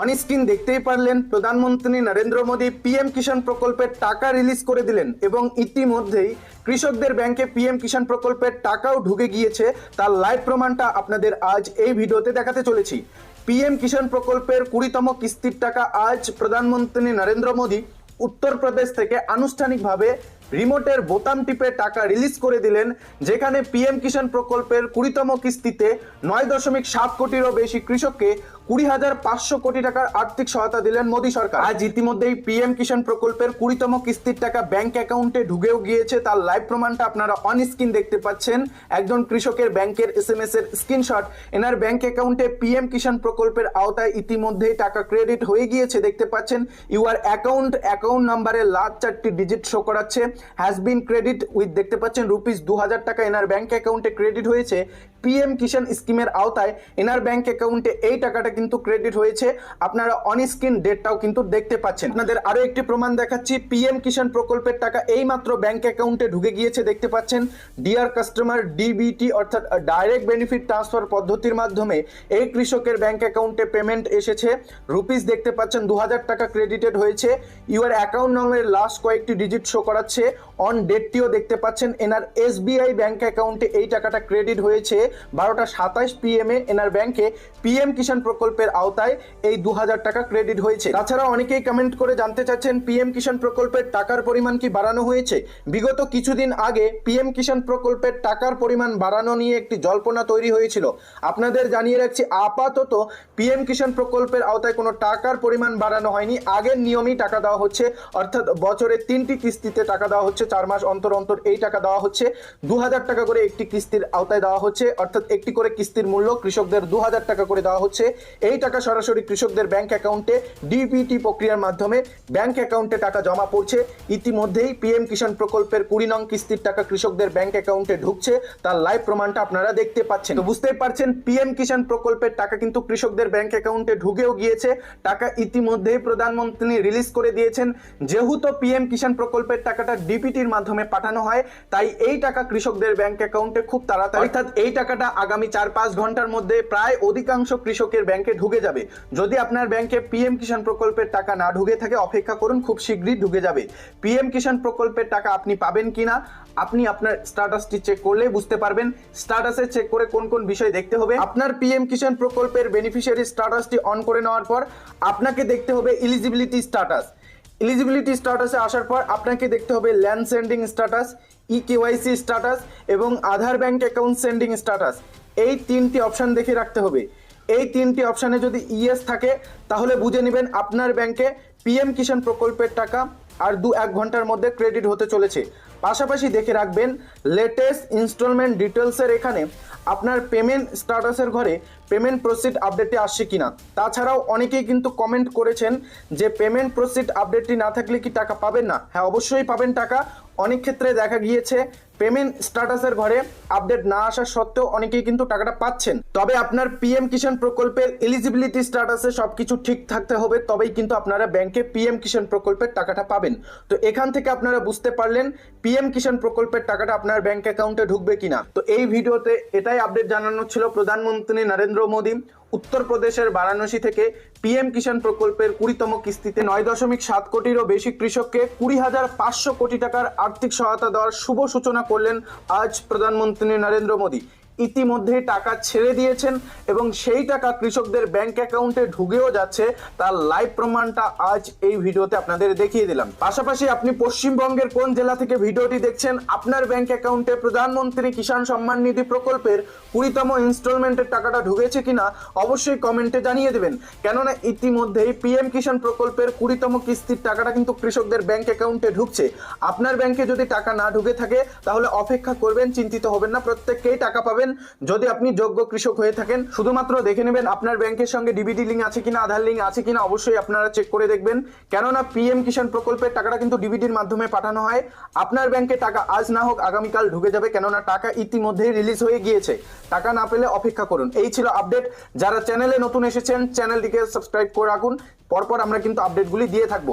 On screen দেখতেই পারলেন, প্রধানমন্ত্রী নরেন্দ্র মোদী পিএম কিষাণ প্রকল্পের টাকা রিলিজ করে দিলেন এবং ইতিমধ্যেই কৃষকদের ব্যাংকে পিএম কিষাণ প্রকল্পের টাকাও ঢুকে গিয়েছে। তার লাইভ প্রমাণটা আপনাদের আজ এই ভিডিওতে দেখাতে চলেছি। পিএম কিষাণ প্রকল্পের কুড়িতম কিস্তির টাকা আজ প্রধানমন্ত্রী নরেন্দ্র মোদী উত্তরপ্রদেশ থেকে আনুষ্ঠানিকভাবে রিমোটের বোতাম টিপে টাকা রিলিজ করে দিলেন, যেখানে পিএম কিষাণ প্রকল্পের কুড়িতম কিস্তিতে নয় দশমিক সাত কোটিরও বেশি কৃষককে কুড়ি হাজার পাঁচশো কোটি টাকার আর্থিক সহায়তা দিলেন মোদী সরকার। আজ ইতিমধ্যেই পিএম কিষাণ প্রকল্পের কুড়িতম কিস্তির টাকা ব্যাংক অ্যাকাউন্টে ঢুকেও গিয়েছে। তার লাইভ প্রমাণটা আপনারা অন স্ক্রিন দেখতে পাচ্ছেন। একজন কৃষকের ব্যাংকের এস এম এস এর স্ক্রিনশট এনার ব্যাংক অ্যাকাউন্টে পিএম কিষাণ প্রকল্পের আওতায় ইতিমধ্যেই টাকা ক্রেডিট হয়ে গিয়েছে দেখতে পাচ্ছেন। ইউআর অ্যাকাউন্ট অ্যাকাউন্ট নাম্বারে লাস্ট চারটি ডিজিট শো করাচ্ছে। হ্যাজ বিন ক্রেডিট উইথ দেখতে পাচ্ছেন রুপিস দু হাজার টাকা এনার ব্যাংক অ্যাকাউন্টে ক্রেডিট হয়েছে। পিএম কিষাণ স্কিমের আওতায় এনার ব্যাংক অ্যাকাউন্টে এই টাকাটা কিন্তু ক্রেডিট হয়েছে। আপনারা অন স্ক্রিন ডেটটাও কিন্তু দেখতে পাচ্ছেন। আপনাদের আরও একটি প্রমাণ দেখাচ্ছি। পিএম কিষাণ প্রকল্পের টাকা এইমাত্র ব্যাংক অ্যাকাউন্টে ঢুকে গিয়েছে, দেখতে পাচ্ছেন। ডিয়ার কাস্টমার ডিবিটি অর্থাৎ ডাইরেক্ট বেনিফিট ট্রান্সফার পদ্ধতির মাধ্যমে এই কৃষকের ব্যাংক অ্যাকাউন্টে পেমেন্ট এসেছে। রুপিস দেখতে পাচ্ছেন দু হাজার টাকা ক্রেডিটেড হয়েছে। ইউর অ্যাকাউন্ট নম্বরের লাস্ট কয়েকটি ডিজিট শো করাচ্ছে। অন ডেটটিও দেখতে পাচ্ছেন, এনার এসবিআই ব্যাংক অ্যাকাউন্টে এই টাকাটা ক্রেডিট হয়েছে। বারোটা পিএম এ এনার ব্যাংকে পিএম কিষাণ প্রকল্পের আওতায় এই দু হাজার টাকা ক্রেডিট হয়েছে। তাছাড়া অনেকেই কমেন্ট করে জানতে চাচ্ছেন পিএম কিষাণ প্রকল্পের টাকার পরিমাণ কি বাড়ানো হয়েছে? বিগত কিছুদিন আগে পিএম কিষাণ প্রকল্পের টাকার পরিমাণ বাড়ানো নিয়ে একটি জল্পনা তৈরি হয়েছিল। আপনাদের জানিয়ে রাখছি, আপাতত পিএম কিষাণ প্রকল্পের আওতায় কোনো টাকার পরিমাণ বাড়ানো হয়নি। আগের নিয়মেই টাকা দেওয়া হচ্ছে, অর্থাৎ বছরে তিনটি কিস্তিতে টাকা দেওয়া হচ্ছে, চার মাস অন্তর অন্তর এই টাকা দেওয়া হচ্ছে। দু হাজার টাকা করে একটি কিস্তির আওতায় দেওয়া হচ্ছে, অর্থাৎ একটি করে কিস্তির মূল্য কৃষকদের দু হাজার টাকা করে দেওয়া হচ্ছে। এই টাকা সরাসরি কৃষকদের ব্যাংক অ্যাকাউন্টে ডিপিটি প্রক্রিয়ার মাধ্যমে ব্যাংক অ্যাকাউন্টে টাকা জমা পড়ছে। ইতিমধ্যেই পিএম কিষাণ প্রকল্পের কুড়ি নং কিস্তির টাকা কৃষকদের ব্যাংক অ্যাকাউন্টে ঢুকছে। তার লাইভ প্রমাণটা আপনারা দেখতে পাচ্ছেন। তো বুঝতেই পারছেন পিএম কিষাণ প্রকল্পের টাকা কিন্তু কৃষকদের ব্যাংক অ্যাকাউন্টে ঢুকেও গিয়েছে। টাকা ইতিমধ্যেই প্রধানমন্ত্রী রিলিজ করে দিয়েছেন। যেহেতু পিএম কিষাণ প্রকল্পের টাকাটা ডিপিটির মাধ্যমে পাঠানো হয় তাই এই টাকা কৃষকদের ব্যাংক অ্যাকাউন্টে খুব তাড়াতাড়ি অর্থাৎ এই টাকাটা আগামী চার পাঁচ ঘণ্টার মধ্যে প্রায় অধিকাংশ কৃষকের ব্যাংকে ঢুকে যাবে। যদি আপনার ব্যাংকে পিএম কিষাণ প্রকল্পের টাকা না ঢুকে থাকে, অপেক্ষা করুন, খুব শীঘ্রই ঢুকে যাবে। পিএম কিষাণ প্রকল্পের টাকা আপনি পাবেন কিনা আপনি আপনার স্ট্যাটাসটি চেক করলে বুঝতে পারবেন। স্ট্যাটাসে চেক করে কোন কোন বিষয় দেখতে হবে। আপনার পিএম কিষাণ প্রকল্পের বেনিফিশিয়ারি স্ট্যাটাসটি অন করে নেওয়ার পর আপনাকে দেখতে হবে এলিজিবিলিটি স্ট্যাটাস এলিজিবিলিটি স্ট্যাটাসে আসার পর আপনাকে দেখতে হবে land sending status e KYC status এবং Aadhaar bank account sending status এই তিনটি অপশন দেখে রাখতে হবে। এই তিনটি অপশানে যদি ইএস থাকে, তাহলে বুঝে নেবেন আপনার ব্যাংকে পিএম কিষাণ প্রকল্পের টাকা আর দু এক ঘণ্টার মধ্যে ক্রেডিট হতে চলেছে। পাশাপাশি দেখে রাখবেন লেটেস্ট ইনস্টলমেন্ট ডিটেলসের এখানে আপনার পেমেন্ট স্ট্যাটাসের ঘরে পেমেন্ট প্রসিড আপডেটটি আসছে কিনা? তাছাড়াও অনেকেই কিন্তু কমেন্ট করেছেন যে পেমেন্ট প্রসিড আপডেটটি না থাকলে কি টাকা পাবেন না? হ্যাঁ অবশ্যই পাবেন টাকা। অনেক ক্ষেত্রে দেখা গিয়েছে পেমেন্ট স্ট্যাটাসের ঘরে আপডেট না আসা সত্ত্বেও অনেকেই কিন্তু টাকাটা পাচ্ছেন। তবে আপনার পিএম কিষাণ প্রকল্পের এলিজিবিলিটি স্ট্যাটাসে সবকিছু ঠিক থাকতে হবে, তবেই কিন্তু আপনারা ব্যাংকে পিএম কিষাণ প্রকল্পের টাকাটা পাবেন। তো এখান থেকে আপনারা বুঝতে পারলেন পিএম কিষাণ প্রকল্পের টাকাটা আপনার ব্যাংক অ্যাকাউন্টে ঢুকবে কিনা। তো এই ভিডিওতে এটাই আপডেট জানানো ছিল প্রধানমন্ত্রী নরেন্দ্র মোদী উত্তরপ্রদেশের বারাণসী থেকে পিএম কিষাণ প্রকল্পের কুড়িতম কিস্তিতে নয় দশমিক সাত কোটিরও বেশি কৃষককে কুড়ি হাজার পাঁচশো কোটি টাকার আর্থিক সহায়তা দেওয়ার শুভ সূচনা করলেন আজ প্রধানমন্ত্রী নরেন্দ্র মোদী। ইতিমধ্যে টাকা ছেড়ে দিয়েছেন এবং সেই টাকা কৃষকদের ব্যাংক অ্যাকাউন্টে ঢুকেও যাচ্ছে। তার লাইভ প্রমাণটা আজ এই ভিডিওতে আপনাদের দেখিয়ে দিলাম। পাশাপাশি আপনি পশ্চিমবঙ্গের কোন জেলা থেকে ভিডিওটি দেখছেন, আপনার ব্যাংক অ্যাকাউন্টে প্রধানমন্ত্রী কিষাণ সম্মান নিধি প্রকল্পের কুড়িতম ইনস্টলমেন্টের টাকাটা ঢুকেছে কিনা, অবশ্যই কমেন্টে জানিয়ে দেবেন। কেননা ইতিমধ্যেই পিএম কিষাণ প্রকল্পের কুড়িতম কিস্তির টাকাটা কিন্তু কৃষকদের ব্যাংক অ্যাকাউন্টে ঢুকছে। আপনার ব্যাংকে যদি টাকা না ঢুকে থাকে, তাহলে অপেক্ষা করবেন, চিন্তিত হবেন না। প্রত্যেককেই টাকা পাবেন। যদি আপনি যোগ্য কৃষক হয়ে থাকেন, শুধুমাত্র দেখে নেবেন আপনার ব্যাংকের সঙ্গে ডিবিডি লিঙ্ক আছে কিনা আধার লিঙ্ক আছে কিনা, অবশ্যই আপনারা চেক করে দেখবেন। কেননা পিএম কিষাণ প্রকল্পের টাকাটা কিন্তু ডিবিডির মাধ্যমে পাঠানো হয়। আপনার ব্যাংকে টাকা আজ না হোক, আগামীকাল ঢুকে যাবে, কেননা টাকা ইতিমধ্যেই রিলিজ হয়ে গিয়েছে। টাকা না পেলে অপেক্ষা করুন। এই ছিল আপডেট যারা চ্যানেলে নতুন এসেছেন চ্যানেলটিকে সাবস্ক্রাইব করে রাখুন। পরপর আমরা কিন্তু আপডেটগুলি দিয়ে থাকব।